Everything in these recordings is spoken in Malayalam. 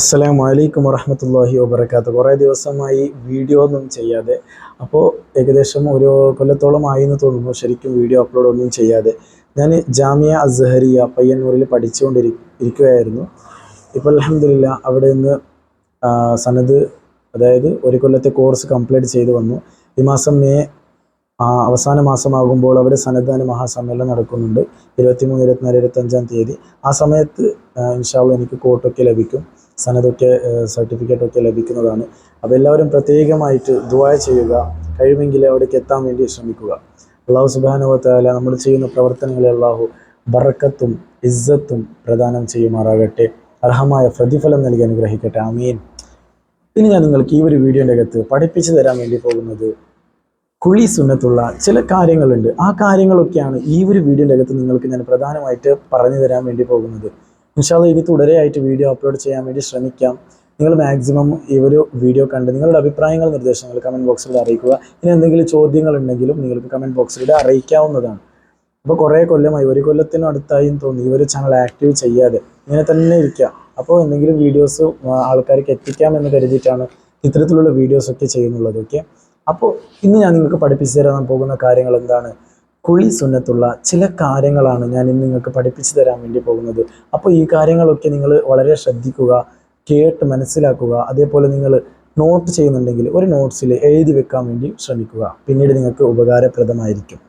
അസ്സലാം അലൈക്കും വറഹമത്തല്ലാഹി വബർക്കാത്ത കുറേ ദിവസമായി വീഡിയോ ഒന്നും ചെയ്യാതെ അപ്പോൾ ഏകദേശം ഒരു കൊല്ലത്തോളം ആയി എന്ന് തോന്നുന്നു ശരിക്കും വീഡിയോ അപ്ലോഡ് ഒന്നും ചെയ്യാതെ. ഞാൻ ജാമിയ അസ്ഹരിയ പയ്യന്നൂരിൽ പഠിച്ചുകൊണ്ടിരി ഇരിക്കുകയായിരുന്നു ഇപ്പോൾ അലഹമില്ല അവിടെ നിന്ന് സനത് അതായത് ഒരു കൊല്ലത്തെ കോഴ്സ് കംപ്ലീറ്റ് ചെയ്തു വന്നു. ഈ മാസം മേ അവസാന മാസമാകുമ്പോൾ അവിടെ സന്നദ്ധാന മഹാസമ്മേളനം നടക്കുന്നുണ്ട്. ഇരുപത്തിമൂന്ന് ഇരുപത്തിനാല് ഇരുപത്തഞ്ചാം തീയതി. ആ സമയത്ത് ഇൻഷാള്ള എനിക്ക് കോട്ടൊക്കെ ലഭിക്കും. സനതൊക്കെ സർട്ടിഫിക്കറ്റ് ഒക്കെ ലഭിക്കുന്നതാണ്. അപ്പോൾ എല്ലാവരും പ്രത്യേകമായിട്ട് ദുആ ചെയ്യുക കഴിവെങ്കിൽ അവിടേക്ക് എത്താൻ വേണ്ടി ശ്രമിക്കുക. അള്ളാഹു സുബാനുവത്താല നമ്മൾ ചെയ്യുന്ന പ്രവർത്തനങ്ങളെ അള്ളാഹു ബറക്കത്തും ഇസ്സത്തും പ്രദാനം ചെയ്യുമാറാകട്ടെ. അർഹമായ പ്രതിഫലം നൽകി അനുഗ്രഹിക്കട്ടെ. ആമീൻ. ഇനി ഞാൻ നിങ്ങൾക്ക് ഈ ഒരു വീഡിയോന്റെ അകത്ത് പഠിപ്പിച്ചു തരാൻ വേണ്ടി പോകുന്നത് കുളി സുന്നത്തുള്ള ചില കാര്യങ്ങളുണ്ട്. ആ കാര്യങ്ങളൊക്കെയാണ് ഈ ഒരു വീഡിയോന്റെ അകത്ത് നിങ്ങൾക്ക് ഞാൻ പ്രധാനമായിട്ട് പറഞ്ഞു തരാൻ വേണ്ടി പോകുന്നത്. ഇൻഷാല്ല ഇനി തുടരെയായിട്ട് വീഡിയോ അപ്ലോഡ് ചെയ്യാൻ വേണ്ടി ശ്രമിക്കാം. നിങ്ങൾ മാക്സിമം ഈ ഒരു വീഡിയോ കണ്ട് നിങ്ങളുടെ അഭിപ്രായങ്ങൾ നിർദ്ദേശങ്ങൾ കമന്റ് ബോക്സിൽ അറിയിക്കുക. ഇനി എന്തെങ്കിലും ചോദ്യങ്ങൾ ഉണ്ടെങ്കിലും നിങ്ങൾക്ക് കമന്റ് ബോക്സിലൂടെ അറിയിക്കാവുന്നതാണ്. അപ്പോൾ കുറേ കൊല്ലമായി ഒരു കൊല്ലത്തിനും അടുത്തായി തോന്നി. ഈ ഒരു ചാനൽ ആക്റ്റീവ് ചെയ്യാതെ ഇങ്ങനെ തന്നെ ഇരിക്കുക അപ്പോൾ എന്തെങ്കിലും വീഡിയോസ് ആൾക്കാർക്ക് എത്തിക്കാം എന്ന് കരുതിയിട്ടാണ് ഇത്തരത്തിലുള്ള വീഡിയോസൊക്കെ ചെയ്യുന്നുള്ളത്. ഓക്കെ അപ്പോൾ ഇന്ന് ഞാൻ നിങ്ങൾക്ക് പഠിപ്പിച്ചു തരാൻ പോകുന്ന കാര്യങ്ങൾ എന്താണ്? കുഴി സുന്നത്തുള്ള ചില കാര്യങ്ങളാണ് ഞാൻ ഇന്ന് നിങ്ങൾക്ക് പഠിപ്പിച്ചു തരാൻ വേണ്ടി പോകുന്നത്. അപ്പോൾ ഈ കാര്യങ്ങളൊക്കെ നിങ്ങൾ വളരെ ശ്രദ്ധിക്കുക കേട്ട് മനസ്സിലാക്കുക അതേപോലെ നിങ്ങൾ നോട്ട് ചെയ്യുന്നുണ്ടെങ്കിൽ ഒരു നോട്ട്സിൽ എഴുതി വെക്കാൻ വേണ്ടി ശ്രമിക്കുക. പിന്നീട് നിങ്ങൾക്ക് ഉപകാരപ്രദമായിരിക്കും.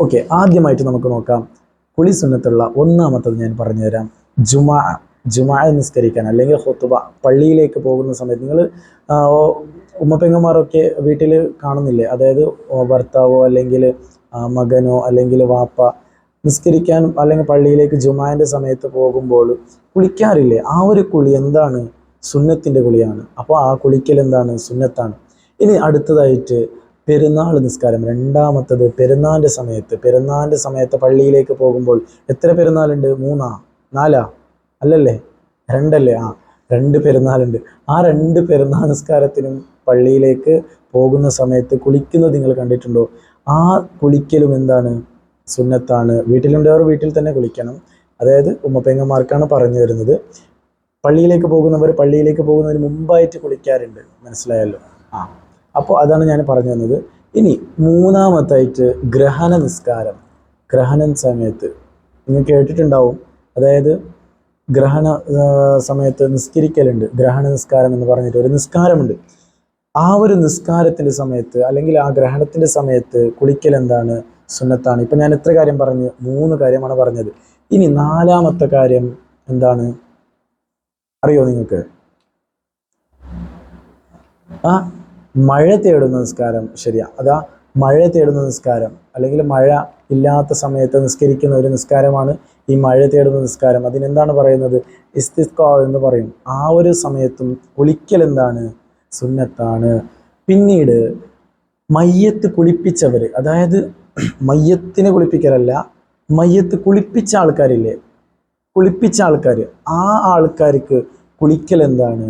ഓക്കെ ആദ്യമായിട്ട് നമുക്ക് നോക്കാം. കുളി സുന്നത്തുള്ള ഒന്നാമത്തത് ഞാൻ പറഞ്ഞുതരാം ജുമാ ജുമാ നിസ്കരിക്കാൻ അല്ലെങ്കിൽ ഹൊത്തുബ പള്ളിയിലേക്ക് പോകുന്ന സമയത്ത് നിങ്ങൾ ഉമ്മപ്പെങ്ങന്മാരൊക്കെ വീട്ടിൽ കാണുന്നില്ലേ? അതായത് ഭർത്താവോ അല്ലെങ്കിൽ മകനോ അല്ലെങ്കിൽ വാപ്പ നിസ്കരിക്കാൻ അല്ലെങ്കിൽ പള്ളിയിലേക്ക് ജുമാന്റെ സമയത്ത് പോകുമ്പോൾ കുളിക്കാറില്ലേ? ആ ഒരു കുളി എന്താണ്? സുന്നത്തിന്റെ കുളിയാണ്. അപ്പോൾ ആ കുളിക്കൽ എന്താണ്? സുന്നത്താണ്. ഇനി അടുത്തതായിട്ട് പെരുന്നാൾ നിസ്കാരം. രണ്ടാമത്തത് പെരുന്നാളിന്റെ സമയത്ത്. പെരുന്നാളിന്റെ സമയത്ത് പള്ളിയിലേക്ക് പോകുമ്പോൾ എത്ര പെരുന്നാളുണ്ട്? മൂന്നാ? നാലാ? അല്ലല്ലേ? രണ്ടല്ലേ? ആ രണ്ട് പെരുന്നാളുണ്ട്. ആ രണ്ട് പെരുന്നാൾ നിസ്കാരത്തിനും പള്ളിയിലേക്ക് പോകുന്ന സമയത്ത് കുളിക്കുന്നത് നിങ്ങൾ കണ്ടിട്ടുണ്ടോ? ആ കുളിക്കലും എന്താണ് സുന്നത്താണ്. വീട്ടിലുണ്ടവർ വീട്ടിൽ തന്നെ കുളിക്കണം. അതായത് ഉമ്മപ്പെങ്ങന്മാർക്കാണ് പറഞ്ഞു തരുന്നത്. പള്ളിയിലേക്ക് പോകുന്നവർ പള്ളിയിലേക്ക് പോകുന്നതിന് മുമ്പായിട്ട് കുളിക്കാറുണ്ട്. മനസ്സിലായല്ലോ? ആ. അപ്പോൾ അതാണ് ഞാൻ പറഞ്ഞു തന്നത്. ഇനി മൂന്നാമത്തായിട്ട് ഗ്രഹണ നിസ്കാരം ഗ്രഹണ സമയത്ത്. നിങ്ങൾ കേട്ടിട്ടുണ്ടാവും. അതായത് ഗ്രഹണ സമയത്ത് നിസ്കരിക്കലുണ്ട്. ഗ്രഹണ നിസ്കാരം എന്ന് പറഞ്ഞിട്ട് ഒരു നിസ്കാരമുണ്ട്. ആ ഒരു നിസ്കാരത്തിന്റെ സമയത്ത് അല്ലെങ്കിൽ ആ ഗ്രഹണത്തിന്റെ സമയത്ത് കുളിക്കൽ എന്താണ് സുന്നത്താണ്? ഇപ്പം ഞാൻ എത്ര കാര്യം പറഞ്ഞു? മൂന്ന് കാര്യമാണ് പറഞ്ഞത്. ഇനി നാലാമത്തെ കാര്യം എന്താണ്? അറിയോ നിങ്ങൾക്ക്? ആ മഴ തേടുന്ന നിസ്കാരം ശരിയാ. അതാ മഴ തേടുന്ന നിസ്കാരം അല്ലെങ്കിൽ മഴ ഇല്ലാത്ത സമയത്ത് നിസ്കരിക്കുന്ന ഒരു നിസ്കാരമാണ് ഈ മഴ തേടുന്ന നിസ്കാരം. അതിനെന്താണ് പറയുന്നത്? ഇസ്തിസ്ക എന്ന് പറയും. ആ ഒരു സമയത്തും കുളിക്കൽ എന്താണ്? സുന്നത്താണ്. പിന്നീട് മയ്യത്ത് കുളിപ്പിച്ചവർ അതായത് മയ്യത്തിനെ കുളിപ്പിക്കലല്ല മയ്യത്ത് കുളിപ്പിച്ച ആൾക്കാരില്ലേ? കുളിപ്പിച്ച ആൾക്കാർ ആ ആൾക്കാർക്ക് കുളിക്കൽ എന്താണ്?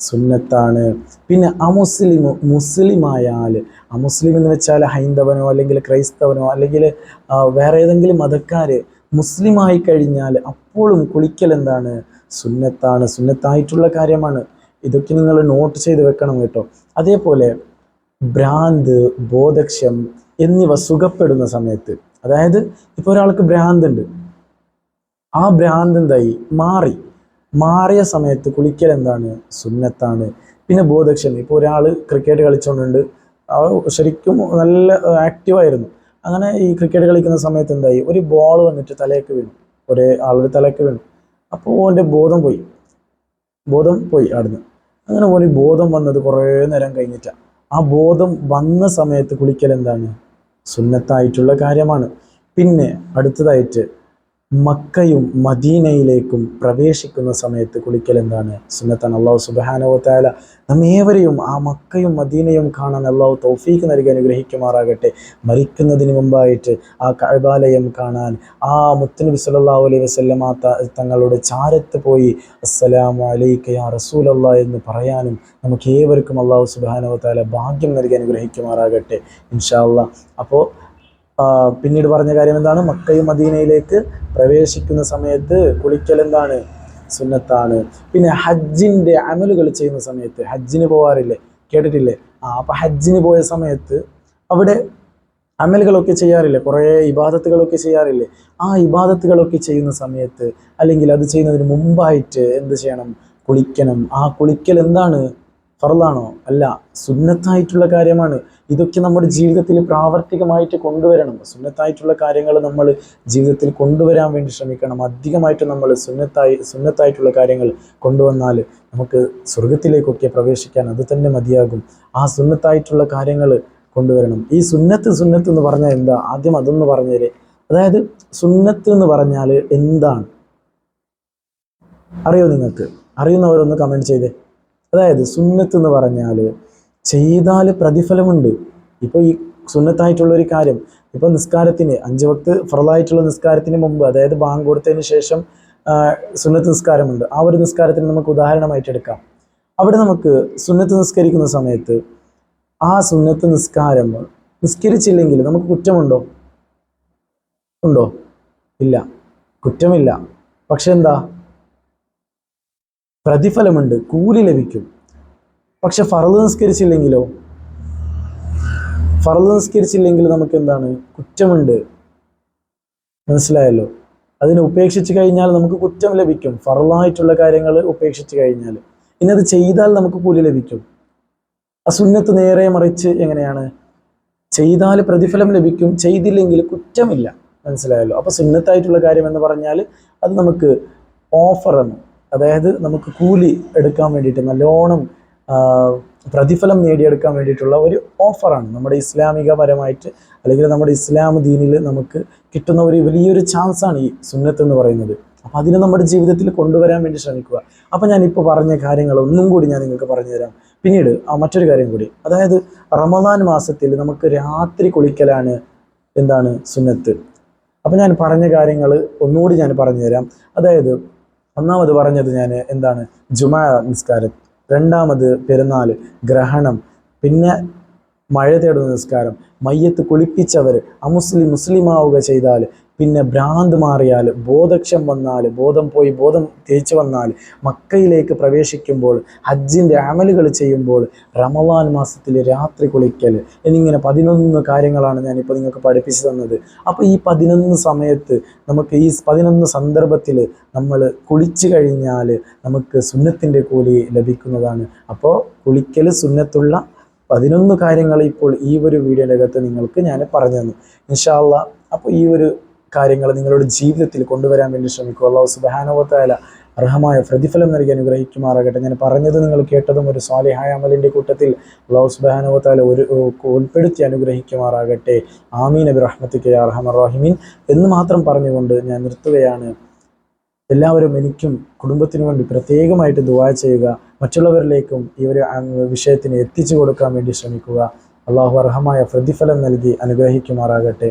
സുന്നത്താണ്. പിന്നെ അമുസ്ലിം മുസ്ലിമായാൽ അമുസ്ലിം എന്ന് വെച്ചാൽ ഹൈന്ദവനോ അല്ലെങ്കിൽ ക്രൈസ്തവനോ അല്ലെങ്കിൽ വേറെ ഏതെങ്കിലും മതക്കാർ മുസ്ലിമായി കഴിഞ്ഞാൽ അപ്പോഴും കുളിക്കൽ എന്താണ്? സുന്നത്താണ്. സുന്നത്തായിട്ടുള്ള കാര്യമാണ്. ഇതൊക്കെ നിങ്ങൾ നോട്ട് ചെയ്ത് വെക്കണം കേട്ടോ. അതേപോലെ ഭ്രാന്ത് ബോധക്ഷം എന്നിവ സുഖപ്പെടുന്ന സമയത്ത് അതായത് ഇപ്പോൾ ഒരാൾക്ക് ഭ്രാന്തുണ്ട്. ആ ഭ്രാന്ത് എന്തായി? മാറി. മാറിയ സമയത്ത് കുളിക്കൽ എന്താണ്? സുന്നത്താണ്. പിന്നെ ബോധക്ഷം ഇപ്പോൾ ഒരാൾ ക്രിക്കറ്റ് കളിച്ചുകൊണ്ടുണ്ട് ശരിക്കും നല്ല ആക്റ്റീവായിരുന്നു അങ്ങനെ ഈ ക്രിക്കറ്റ് കളിക്കുന്ന സമയത്ത് എന്തായി? ഒരു ബോൾ വന്നിട്ട് തലയൊക്കെ വീണു. ഒരേ ആളുടെ തലയൊക്കെ വീണു. അപ്പോൾ ഓന്റെ ബോധം പോയി. ബോധം പോയി അവിടുന്ന്. അങ്ങനെ പോലെ ബോധം വന്നത് കുറേ നേരം കഴിഞ്ഞിട്ടാണ് ആ ബോധം വന്ന സമയത്ത് കുളിക്കൽ എന്താണ്? സുന്നത്തായിട്ടുള്ള കാര്യമാണ്. പിന്നെ അടുത്തതായിട്ട് മക്കയും മദീനയിലേക്കും പ്രവേശിക്കുന്ന സമയത്ത് കുളിക്കൽ എന്താണ്? സുന്നത്താണ് അള്ളാഹു സുബാനോത്തായാല നമ്മേവരെയും ആ മക്കയും മദീനയും കാണാൻ അള്ളാഹു തൗഫീക്ക് നൽകി അനുഗ്രഹിക്കുമാറാകട്ടെ. മരിക്കുന്നതിന് മുമ്പായിട്ട് ആ കഴബാലയം കാണാൻ ആ മുത്തനബി സല്ലല്ലാഹു അലൈഹി വസല്ലമ തങ്ങളുടെ ചാരത്ത് പോയി അസ്സലാമു അലൈക യാ റസൂലല്ല എന്ന് പറയാനും നമുക്ക് ഏവർക്കും അള്ളാഹു സുബാനോത്തായാല ഭാഗ്യം നൽകി അനുഗ്രഹിക്കുമാറാകട്ടെ ഇൻഷാ അള്ളാഹ് അപ്പോൾ പിന്നീട് പറഞ്ഞ കാര്യം എന്താണ്? മക്കയും മദീനയിലേക്ക് പ്രവേശിക്കുന്ന സമയത്ത് കുളിക്കൽ എന്താണ്? സുന്നത്താണ്. പിന്നെ ഹജ്ജിന്റെ അമലുകൾ ചെയ്യുന്ന സമയത്ത് ഹജ്ജിന് പോകാറില്ലേ കേട്ടിട്ടില്ലേ? ആ അപ്പം ഹജ്ജിന് പോയ സമയത്ത് അവിടെ അമലുകളൊക്കെ ചെയ്യാറില്ലേ? കുറേ ഇബാദത്തുകളൊക്കെ ചെയ്യാറില്ലേ? ആ ഇബാദത്തുകളൊക്കെ ചെയ്യുന്ന സമയത്ത് അല്ലെങ്കിൽ അത് ചെയ്യുന്നതിന് മുമ്പായിട്ട് എന്ത് ചെയ്യണം? കുളിക്കണം. ആ കുളിക്കൽ എന്താണ്? ഫറലാണോ അല്ല സുന്നത്തായിട്ടുള്ള കാര്യമാണ്. ഇതൊക്കെ നമ്മുടെ ജീവിതത്തിൽ പ്രാവർത്തികമായിട്ട് കൊണ്ടുവരണം. സുന്നത്തായിട്ടുള്ള കാര്യങ്ങൾ നമ്മൾ ജീവിതത്തിൽ കൊണ്ടുവരാൻ വേണ്ടി ശ്രമിക്കണം. അധികമായിട്ട് നമ്മൾ സുന്നത്തായി സുന്നത്തായിട്ടുള്ള കാര്യങ്ങൾ കൊണ്ടുവന്നാൽ നമുക്ക് സ്വർഗത്തിലേക്കൊക്കെ പ്രവേശിക്കാൻ അത് തന്നെ മതിയാകും. ആ സുന്നത്തായിട്ടുള്ള കാര്യങ്ങൾ കൊണ്ടുവരണം. ഈ സുന്നത്ത് സുന്നത്ത് എന്ന് പറഞ്ഞാൽ എന്താ? ആദ്യം അതൊന്ന് പറഞ്ഞേരെ. അതായത് സുന്നത്ത് എന്ന് പറഞ്ഞാൽ എന്താണ്? അറിയോ നിങ്ങൾക്ക്? അറിയുന്നവരൊന്ന് കമന്റ് ചെയ്തേ. അതായത് സുന്നത്ത് എന്ന് പറഞ്ഞാൽ ചെയ്താൽ പ്രതിഫലമുണ്ട്. ഇപ്പോൾ ഈ സുന്നത്തായിട്ടുള്ള ഒരു കാര്യം ഇപ്പോൾ നിസ്കാരത്തിന് അഞ്ച് വക്ത് ഫറലായിട്ടുള്ള നിസ്കാരത്തിന് മുമ്പ് അതായത് ബാങ്ക് കൊടുത്തതിന് ശേഷം സുന്നത്ത് നിസ്കാരമുണ്ട്. ആ ഒരു നിസ്കാരത്തിന് നമുക്ക് ഉദാഹരണമായിട്ട് എടുക്കാം. അവിടെ നമുക്ക് സുന്നത്ത് നിസ്കരിക്കുന്ന സമയത്ത് ആ സുന്നത്ത് നിസ്കാരം നിസ്കരിച്ചില്ലെങ്കിൽ നമുക്ക് കുറ്റമുണ്ടോ? ഉണ്ടോ? ഇല്ല. കുറ്റമില്ല. പക്ഷെ എന്താ? പ്രതിഫലമുണ്ട്. കൂലി ലഭിക്കും. പക്ഷെ ഫറദ് നിസ്കരിച്ചില്ലെങ്കിലോ? ഫറദ് നിസ്കരിച്ചില്ലെങ്കിൽ നമുക്ക് എന്താണ് കുറ്റമുണ്ട്. മനസ്സിലായല്ലോ? അതിനെ ഉപേക്ഷിച്ച് കഴിഞ്ഞാൽ നമുക്ക് കുറ്റം ലഭിക്കും. ഫറലായിട്ടുള്ള കാര്യങ്ങൾ ഉപേക്ഷിച്ച് കഴിഞ്ഞാൽ. ഇനി അത് ചെയ്താൽ നമുക്ക് കൂലി ലഭിക്കും. അസുന്നത്ത് സുന്നത്ത് നേരെ മറിച്ച് എങ്ങനെയാണ്? ചെയ്താൽ പ്രതിഫലം ലഭിക്കും. ചെയ്തില്ലെങ്കിൽ കുറ്റമില്ല. മനസ്സിലായല്ലോ? അപ്പോൾ സുന്നത്തായിട്ടുള്ള കാര്യം എന്ന് പറഞ്ഞാൽ അത് നമുക്ക് ഓഫറാണ് അതായത് നമുക്ക് കൂലി എടുക്കാൻ വേണ്ടിയിട്ട് നല്ലോണം പ്രതിഫലം നേടിയെടുക്കാൻ വേണ്ടിയിട്ടുള്ള ഒരു ഓഫറാണ്. നമ്മുടെ ഇസ്ലാമികപരമായിട്ട് അല്ലെങ്കിൽ നമ്മുടെ ഇസ്ലാം ദീനിൽ നമുക്ക് കിട്ടുന്ന ഒരു വലിയൊരു ചാൻസാണ് ഈ സുന്നത്ത് എന്ന് പറയുന്നത്. അപ്പോൾ അതിനെ നമ്മുടെ ജീവിതത്തിൽ കൊണ്ടുവരാൻ വേണ്ടി ശ്രമിക്കുക. അപ്പോൾ ഞാനിപ്പോൾ പറഞ്ഞ കാര്യങ്ങൾ ഒന്നും കൂടി ഞാൻ നിങ്ങൾക്ക് പറഞ്ഞുതരാം. പിന്നീട് ആ മറ്റൊരു കാര്യം കൂടി. അതായത് റമദാൻ മാസത്തിൽ നമുക്ക് രാത്രി കുളിക്കലാണ് എന്താണ് സുന്നത്ത്? അപ്പോൾ ഞാൻ പറഞ്ഞ കാര്യങ്ങൾ ഒന്നുകൂടി ഞാൻ പറഞ്ഞുതരാം. അതായത് ഒന്നാമത് പറഞ്ഞത് ഞാൻ എന്താണ്? ജുമാ നിസ്കാരം. രണ്ടാമത് പെരുന്നാൾ ഗ്രഹണം. പിന്നെ മഴ തേടുന്ന നിസ്കാരം. മയ്യത്ത് കുളിപ്പിച്ചവർ അമുസ്ലിം മുസ്ലിമാവുക ചെയ്താൽ പിന്നെ ഭ്രാന്ത് മാറിയാൽ ബോധക്ഷം വന്നാൽ ബോധം പോയി ബോധം തിരിച്ചു വന്നാൽ മക്കയിലേക്ക് പ്രവേശിക്കുമ്പോൾ ഹജ്ജിന്റെ അമലുകൾ ചെയ്യുമ്പോൾ റമവാൻ മാസത്തിൽ രാത്രി കുളിക്കൽ എന്നിങ്ങനെ പതിനൊന്ന് കാര്യങ്ങളാണ് ഞാനിപ്പോൾ നിങ്ങൾക്ക് പഠിപ്പിച്ചു തന്നത്. അപ്പോൾ ഈ പതിനൊന്ന് സമയത്ത് നമുക്ക് ഈ പതിനൊന്ന് സന്ദർഭത്തിൽ നമ്മൾ കുളിച്ചു കഴിഞ്ഞാൽ നമുക്ക് സുന്നത്തിന്റെ കൂലി ലഭിക്കുന്നതാണ്. അപ്പോൾ കുളിക്കൽ സുന്നത്തുള്ള പതിനൊന്ന് കാര്യങ്ങൾ ഇപ്പോൾ ഈ ഒരു വീഡിയോയുടെ അകത്ത് നിങ്ങൾക്ക് ഞാൻ പറഞ്ഞു തന്നു. ഇൻഷാല്ല അപ്പോൾ ഈ ഒരു കാര്യങ്ങൾ നിങ്ങളുടെ ജീവിതത്തിൽ കൊണ്ടുവരാൻ വേണ്ടി ശ്രമിക്കുക. അള്ളാഹു സുബാനുവത്തായ അർഹമായ പ്രതിഫലം നൽകി അനുഗ്രഹിക്കുമാറാകട്ടെ. ഞാൻ പറഞ്ഞത് നിങ്ങൾ കേട്ടതും ഒരു സ്വാലിഹായ അമലിന്റെ കൂട്ടത്തിൽ അള്ളാഹു സുബാനുവത്തായ ഒരു ഉൾപ്പെടുത്തി അനുഗ്രഹിക്കുമാറാകട്ടെ. ആമീൻ. അബി റഹ്മത്തിക്ക് അർഹമർ റഹിമീൻ. എന്ന് മാത്രം പറഞ്ഞുകൊണ്ട് ഞാൻ നിർത്തുകയാണ്. എല്ലാവരും എനിക്കും കുടുംബത്തിനു വേണ്ടി പ്രത്യേകമായിട്ട് ദുവാ ചെയ്യുക. മറ്റുള്ളവരിലേക്കും ഈ ഒരു വിഷയത്തിന് എത്തിച്ചു കൊടുക്കാൻ വേണ്ടി ശ്രമിക്കുക. അള്ളാഹു അർഹമായ പ്രതിഫലം നൽകി അനുഗ്രഹിക്കുമാറാകട്ടെ.